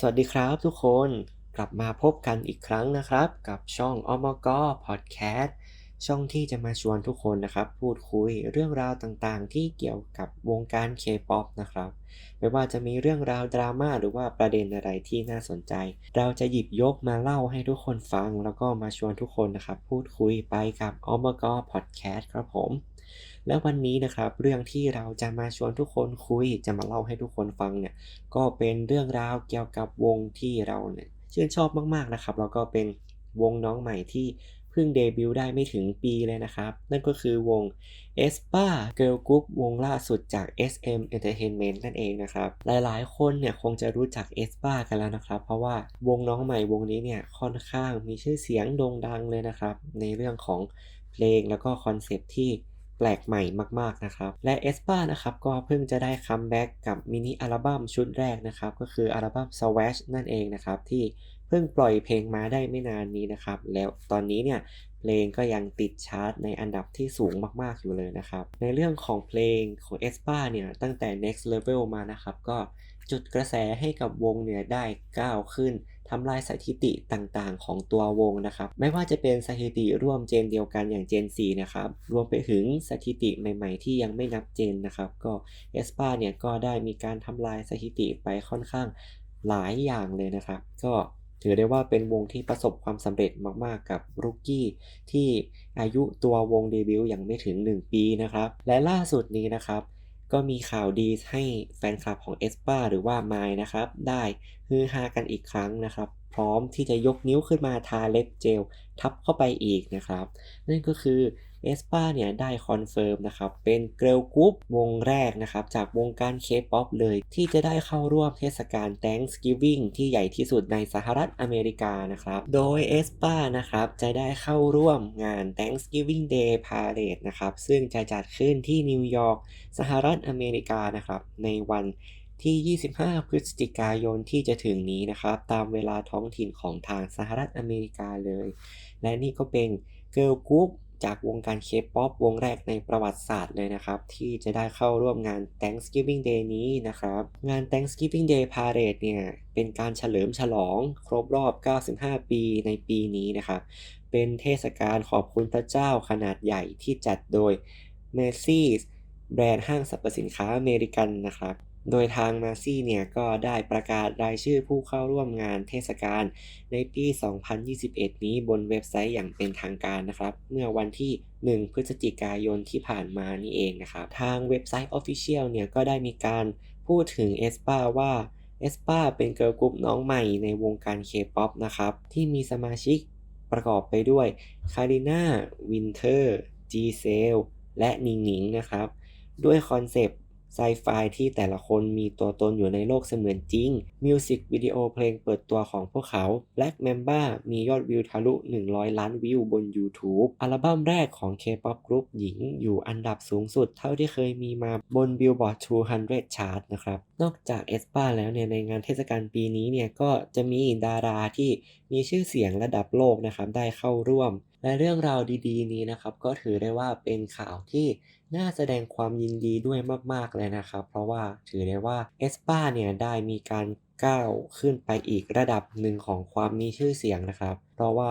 สวัสดีครับทุกคนกลับมาพบกันอีกครั้งนะครับ กับช่องอมกพอดแคสต์ช่องที่จะมาชวนทุกคนนะครับ พูดคุยเรื่องราวต่างๆ ที่เกี่ยวกับวงการ K-POP นะครับ ไม่ว่าจะมีเรื่องราวดราม่าหรือว่าประเด็นอะไรที่น่าสนใจ เราจะหยิบยกมาเล่าให้ทุกคนฟัง แล้วก็มาชวนทุกคนนะครับ พูดคุยไปกับอมกพอดแคสต์ครับผม แล้ววันนี้นะครับเรื่องที่เราจะมาชวนทุกคนคุยจะมาเล่าให้ทุกคนฟังเนี่ยก็เป็นเรื่องราวเกี่ยวกับวงที่เราเนี่ยชื่นชอบมากๆนะครับแล้วก็เป็นวงน้องใหม่ที่เพิ่งเดบิวต์ได้ไม่ถึงปีเลยนะครับ นั่นก็คือวง e s p a Girl Group วงล่าสุดจาก SM Entertainment นั่นเองนะครับ หลายๆ คนเนี่ยคงจะรู้จัก e s p a กันแล้วนะครับ เพราะว่าวงน้องใหม่วงนี้เนี่ยค่อนข้างมีชื่อเสียงโด่งดังเลยนะครับ ในเรื่องของเพลงแล้วก็คอนเซปที่ แปลกใหม่มากๆนะครับ และ e s p a นะครับก็เพิ่งจะได้คัมแบ็กกับมินิอัลบั้มชุดแรกนะครับ ก็คืออัลบั้ม Swash นั่นเองนะครับที่เพิ่งปล่อยเพลงมาได้ไม่นานนี้นะครับ แล้วตอนนี้เนี่ยเพลงก็ยังติดชาร์ตในอันดับที่สูงมากๆอยู่เลยนะครับ ในเรื่องของเพลงของ e s p a เนี่ยตั้งแต่ next level มานะครับก็ จุดกระแสให้กับวงเนี่ยได้ก้าวขึ้นทำลายสถิติต่างๆ ของตัววงนะครับไม่ว่าจะเป็นสถิติร่วมเจนเดียวกันอย่างเจน 4 นะครับรวมไปถึงสถิติใหม่ๆ ที่ยังไม่นับเจนนะครับก็เอสปาเนี่ยก็ได้มีการทำลายสถิติไปค่อนข้างหลายอย่างเลยนะครับก็ถือได้ว่าเป็นวงที่ประสบความสำเร็จมากๆกับรุกกี้ที่อายุตัววงเดบิวต์ยังไม่ถึง 1 ปีนะครับ และล่าสุดนี้นะครับ ก็มีข่าวดีให้แฟนคลับของเอสปาหรือว่า m i นะครับ ได้ฮือฮากันอีกครั้งนะครับ ร้อมที่จะยกนิ้วขึ้นมาทาเล็บเจลทับเข้าไปอีกนะครับ นั่นก็คือ e s p a เนี่ยได้คอนเฟิร์มนะครับเป็นเกลกรุ๊ปวงแรกนะครับจากวงการ K-POP เลยที่จะได้เข้าร่วมเทศกาล Thanksgiving ที่ใหญ่ที่สุดในสหรัฐอเมริกานะครับโดย e s p a นะครับจะได้เข้าร่วมงาน Thanksgiving Day Parade นะครับซึ่งจะจัดขึ้นที่นิวยอร์กสหรัฐอเมริกานะครับในวัน ที่ 25 พฤศจิกายนที่จะถึงนี้นะครับ ตามเวลาท้องถิ่นของทางสหรัฐอเมริกาเลย และนี่ก็เป็นเกิร์ลกรุ๊ปจากวงการเคป๊อปวงแรกในประวัติศาสตร์เลยนะครับ ที่จะได้เข้าร่วมงาน Thanksgiving Day นี้นะครับ งาน Thanksgiving Day Parade เนี่ย เป็นการเฉลิมฉลองครบรอบ 95 ปีในปีนี้นะครับ เป็นเทศกาลขอบคุณพระเจ้าขนาดใหญ่ที่จัดโดย Macy's แบรนด์ห้างสรรพสินค้าอเมริกันนะครับ โดยทางมาซี่เนี่ยก็ได้ประกาศรายชื่อผู้เข้าร่วมงานเทศกาลในปี 2021 นี้บนเว็บไซต์อย่างเป็นทางการนะครับ เมื่อวันที่ 1 พฤศจิกายนที่ผ่านมานี่เองนะครับ ทางเว็บไซต์ Official เนี่ยก็ได้มีการพูดถึง e s p a ว่า e s p a เป็นเกิร์ลกรุ๊ปน้องใหม่ในวงการ K-POP นะครับ ที่มีสมาชิกประกอบไปด้วยคาริน่าวินเทอร์จีเซลและนิงนิงนะครับ ด้วยคอนเซปต์ ไซไฟที่แต่ละคนมีตัวตนอยู่ในโลกเสมือนจริง มิวสิกวิดีโอเพลงเปิดตัวของพวกเขา Black Mamba มียอดวิวทะลุ 100 ล้านวิวบน YouTube อัลบั้มแรกของ K-POP Group หญิงอยู่อันดับสูงสุดเท่าที่เคยมีมาบน Billboard 200 Chart นะครับ นอกจากเอสปาแล้วเนี่ยในงานเทศกาลปีนี้เนี่ยก็จะมีดาราที่มีชื่อเสียงระดับโลกนะครับได้เข้าร่วม และเรื่องราวดีๆ นี้นะครับ ก็ถือได้ว่าเป็นข่าวที่น่าแสดงความยินดีด้วยมากๆเลยนะครับ เพราะว่าถือได้ว่าเอสปาเนี่ยได้มีการก้าวขึ้นไปอีกระดับหนึ่งของความมีชื่อเสียงนะครับ เพราะว่า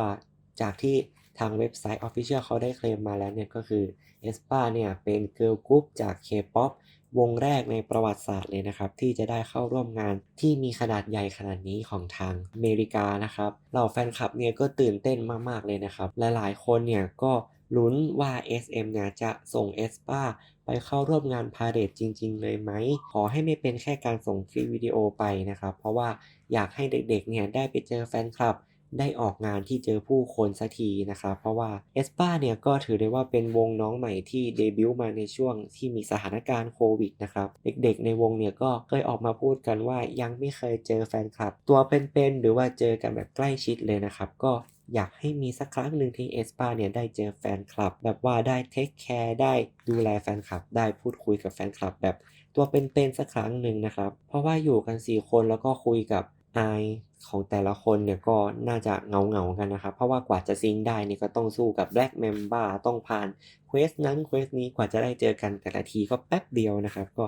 จากที่ทางเว็บไซต์ Official เขาได้เคลมมาแล้วเนี่ยก็คือเอสปาเนี่ยเป็นเกิร์ลกรุ๊ปจาก K-POP วงแรกในประวัติศาสตร์เลยนะครับ ที่จะได้เข้าร่วมงานที่มีขนาดใหญ่ขนาดนี้ของทางอเมริกานะครับเหล่าแฟนคลับเนี่ยก็ตื่นเต้นมากๆเลยนะครับและหลายคนเนี่ยก็ลุ้นว่า SM เนี่ยจะส่ง e s p a ไปเข้าร่วมงานพาเรดจริง ๆ เลยไหม ขอให้ไม่เป็นแค่การส่งคลิปวิดีโอไปนะครับ เพราะว่าอยากให้เด็กๆเนี่ยได้ไปเจอแฟนคลับ ได้ออกงานที่เจอผู้คนสักทีนะครับ เพราะว่า e s p a เนี่ยก็ถือได้ว่าเป็นวงน้องใหม่ที่เดบิวต์มาในช่วงที่มีสถานการณ์โควิดนะครับเด็กๆในวงเนี่ยก็เคยออกมาพูดกันว่ายังไม่เคยเจอแฟนคลับ ตัวเป็นๆหรือว่าเจอกันแบบใกล้ชิดเลยนะครับ ก็อยากให้มีสักครั้งหนึ่งที่เอสปาเนี่ยได้เจอแฟนคลับ แบบว่าได้เทคแคร์ได้ดูแลแฟนคลับ ได้พูดคุยกับแฟนคลับแบบตัวเป็นๆสักครั้งหนึ่งนะครับ เพราะว่าอยู่กัน 4 คนแล้วก็คุยกับ อายของแต่ละคนเนี่ยก็น่าจะเหงาๆกันนะครับ เพราะว่ากว่าจะซิงได้นี่ก็ต้องสู้กับ Black Mamba ต้องผ่านเควสนั้นเควสนี้กว่าจะได้เจอกันแต่ละทีก็แป๊บเดียวนะครับ ก็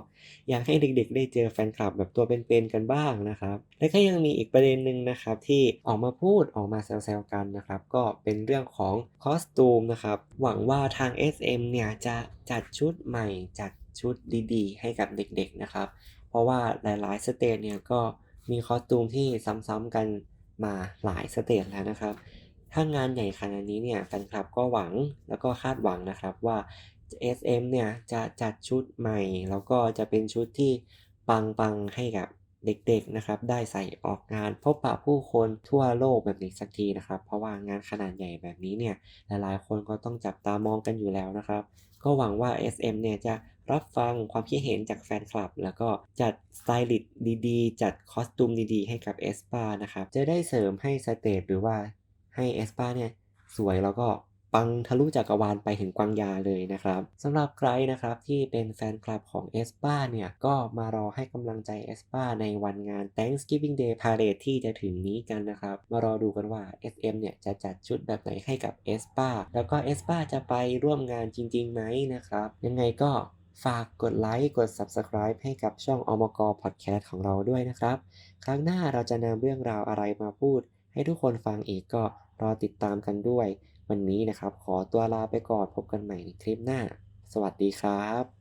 อยากให้เด็กๆ ได้เจอแฟนคลับแบบตัวเป็นๆกันบ้างนะครับ และก็ยังมีอีกประเด็นหนึ่งนะครับที่ออกมาพูดออกมาแซวๆกันนะครับ ก็เป็นเรื่องของคอสตูมนะครับ หวังว่าทาง SM เนี่ยจะจัดชุดใหม่จัดชุดดีๆ ให้กับเด็กๆนะครับ เพราะว่าหลายๆสเตจเนี่ยก็ มีคอสตูมที่ซ้ำๆกันมาหลายสเตจแล้วนะครับ ถ้างานใหญ่ขนาดนี้เนี่ยแฟนคลับก็หวังแล้วก็คาดหวังนะครับว่า SM เนี่ยจะจัดชุดใหม่ แล้วก็จะเป็นชุดที่ปังๆให้กับ เด็กๆนะครับได้ใส่ออกงานพบปะผู้คนทั่วโลกแบบนี้สักทีนะครับ เพราะว่างานขนาดใหญ่แบบนี้เนี่ยหลายๆคนก็ต้องจับตามองกันอยู่แล้วนะครับ ก็หวังว่า SM เนี่ยจะรับฟังความคิดเห็นจากแฟนคลับ แล้วก็จัดสไตลิสต์ดีๆ จัดคอสตูมดีๆ ให้กับ e s p a นะครับ จะได้เสริมให้สเตจหรือว่าให้ e s p a เนี่ยสวยแล้วก็ ปังทะลุจักรวาลไปถึงกวางยาเลยนะครับสำหรับใครนะครับที่เป็นแฟนคลับของ e s p a เนี่ยก็มารอให้กำลังใจ e s p a ในวันงาน Thanksgiving Day Parade ที่จะถึงนี้กันนะครับ มารอดูกันว่า SM เนี่ยจะจัดชุดแบบไหนให้กับ e s p a แล้วก็ e s p a จะไปร่วมงานจริงๆไหมนะครับ ยังไงก็ฝากกดไลค์กด Subscribe ให้กับช่องอมก Podcast ของเราด้วยนะครับ ครั้งหน้าเราจะนำเรื่องราวอะไรมาพูด ให้ทุกคนฟังอีกก็รอติดตามกันด้วย วันนี้นะครับ ขอตัวลาไปก่อนพบกันใหม่ในคลิปหน้า สวัสดีครับ